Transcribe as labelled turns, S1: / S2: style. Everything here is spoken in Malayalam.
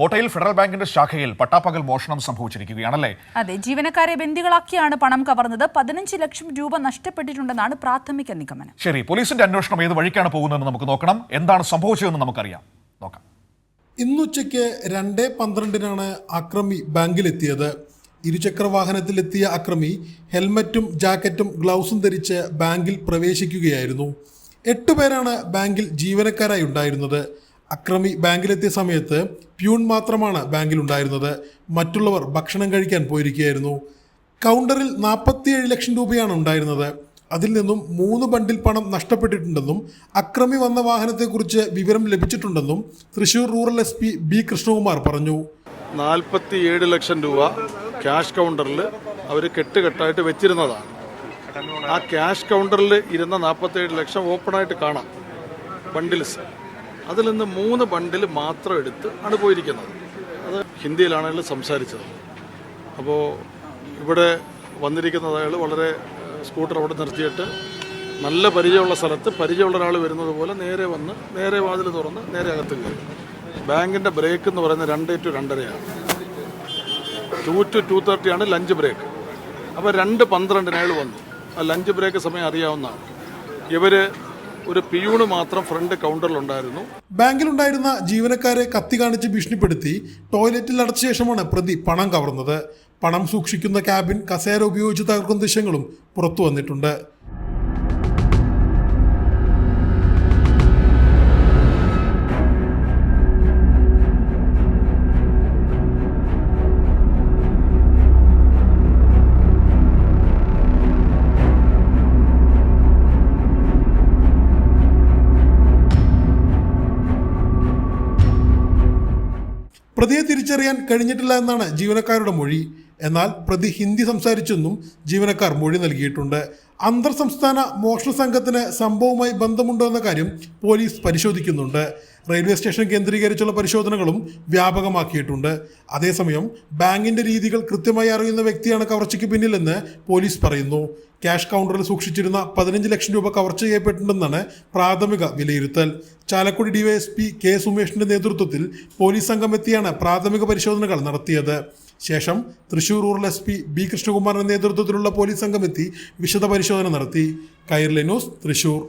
S1: കോട്ടയിൽ ഫെഡറൽ ബാങ്കിന്റെ ശാഖയിൽ പട്ടാപ്പകൽ മോഷണം സംഭവിച്ചിരിക്കുകയാണല്ലേ?
S2: അതെ ജീവനക്കാരെ ബന്ദികളാക്കിയാണ് പണം കവർന്നത്. പതിനഞ്ച് ലക്ഷം രൂപ നഷ്ടപ്പെട്ടിട്ടുണ്ടെന്നാണ് പ്രാഥമിക നിഗമനം.
S1: ശരി പോലീസിന്റെ അന്വേഷണം ഏത് വഴിക്കാണ് പോകുന്നതെന്ന് നമുക്ക് നോക്കണം. എന്താണ് സംഭവിച്ചതെന്ന് നമുക്കറിയാം. നോക്കാം.
S3: ഇന്നുച്ചയ്ക്ക് രണ്ട് പന്ത്രണ്ടിനാണ് അക്രമി ബാങ്കിലെത്തിയത്. ഇരുചക്ര വാഹനത്തിലെത്തിയ അക്രമി ഹെൽമറ്റും ജാക്കറ്റും ഗ്ലൗസും ധരിച്ച് ബാങ്കിൽ പ്രവേശിക്കുകയായിരുന്നു. എട്ടുപേരാണ് ബാങ്കിൽ ജീവനക്കാരായി ഉണ്ടായിരുന്നത്. അക്രമി ബാങ്കിലെത്തിയ സമയത്ത് പ്യൂൺ മാത്രമാണ് ബാങ്കിൽ ഉണ്ടായിരുന്നത് മറ്റുള്ളവർ ഭക്ഷണം കഴിക്കാൻ പോയിരിക്കുകയായിരുന്നു. കൗണ്ടറിൽ നാൽപ്പത്തിയേഴ് ലക്ഷം രൂപയാണ് ഉണ്ടായിരുന്നത്. അതിൽ നിന്നും മൂന്ന് ബണ്ടിൽ പണം നഷ്ടപ്പെട്ടിട്ടുണ്ടെന്നും അക്രമി വന്ന വാഹനത്തെക്കുറിച്ച് വിവരം ലഭിച്ചിട്ടുണ്ടെന്നും Thrissur rural S P B Krishnakumar പറഞ്ഞു.
S4: നാൽപ്പത്തിയേഴ് ലക്ഷം രൂപ ക്യാഷ് കൗണ്ടറിൽ അവർ കെട്ടുകെട്ടായിട്ട് വെച്ചിരുന്നതാണ്. ആ ക്യാഷ് കൗണ്ടറിൽ ഇരുന്ന നാൽപ്പത്തേഴ് ലക്ഷം ഓപ്പണായിട്ട് കാണാം. ബണ്ടിൽസ് അതിൽ നിന്ന് മൂന്ന് ബണ്ടിൽ മാത്രം എടുത്ത് ആണ് പോയിരിക്കുന്നത്. അത് ഹിന്ദിയിലാണെങ്കിലും സംസാരിച്ചത്. അപ്പോൾ ഇവിടെ വന്നിരിക്കുന്നത് അയാൾ വളരെ സ്കൂട്ടർ അവിടെ നിർത്തിയിട്ട് നല്ല പരിചയമുള്ള സ്ഥലത്ത് പരിചയമുള്ള ഒരാൾ വരുന്നത് പോലെ നേരെ വന്ന് നേരെ വാതിൽ തുറന്ന് നേരെ അകത്ത് കയറി. ബാങ്കിന്റെ ബ്രേക്ക് എന്ന് പറയുന്നത് രണ്ട് ടു രണ്ടരയാണ്. ടു ടു ടു തേർട്ടിയാണ് ലഞ്ച് ബ്രേക്ക് അപ്പോൾ രണ്ട് പന്ത്രണ്ടിന് അയാൾ വന്നു. ആ ലഞ്ച് ബ്രേക്ക് സമയം അറിയാവുന്നതാണ്. ഇവർ ഒരു പിയൂണ് മാത്രം ഫ്രണ്ട് കൗണ്ടറിലുണ്ടായിരുന്നു.
S3: ബാങ്കിലുണ്ടായിരുന്ന ജീവനക്കാരെ കത്തി കാണിച്ച് ഭീഷണിപ്പെടുത്തി ടോയ്ലറ്റിൽ അടച്ച ശേഷമാണ് പ്രതി പണം കവർന്നത്. പണം സൂക്ഷിക്കുന്ന ക്യാബിൻ കസേര ഉപയോഗിച്ച് തകർക്കുന്ന ദൃശ്യങ്ങളും പുറത്തു വന്നിട്ടുണ്ട്. പ്രതിയെ തിരിച്ചറിയാൻ കഴിഞ്ഞിട്ടില്ല എന്നാണ് ജീവനക്കാരുടെ മൊഴി. എന്നാൽ പ്രതി ഹിന്ദി സംസാരിച്ചെന്നും ജീവനക്കാർ മൊഴി നൽകിയിട്ടുണ്ട്. അന്തർ സംസ്ഥാന മോഷണ സംഘത്തിന് സംഭവവുമായി ബന്ധമുണ്ടോ എന്ന കാര്യം പോലീസ് പരിശോധിക്കുന്നുണ്ട്. റെയിൽവേ സ്റ്റേഷൻ കേന്ദ്രീകരിച്ചുള്ള പരിശോധനകളും വ്യാപകമാക്കിയിട്ടുണ്ട്. അതേസമയം ബാങ്കിന്റെ രീതികൾ കൃത്യമായി അറിയുന്ന വ്യക്തിയാണ് കവർച്ചയ്ക്ക് പിന്നിലെന്ന് പോലീസ് പറയുന്നു. ക്യാഷ് കൗണ്ടറിൽ സൂക്ഷിച്ചിരുന്ന പതിനഞ്ച് ലക്ഷം രൂപ കവർച്ച ചെയ്യപ്പെട്ടിട്ടുണ്ടെന്നാണ് പ്രാഥമിക വിലയിരുത്തൽ. ചാലക്കുടി ഡിവൈഎസ്പി കെ സുമേഷിന്റെ നേതൃത്വത്തിൽ പോലീസ് സംഘം എത്തിയാണ് പ്രാഥമിക പരിശോധനകൾ നടത്തിയത്. ശേഷം Thrissur rural S P B കൃഷ്ണകുമാറിന്റെ നേതൃത്വത്തിലുള്ള പോലീസ് സംഘം എത്തി വിശദ പരിശോധന നടത്തി. കൈർലെ ന്യൂസ് തൃശൂർ.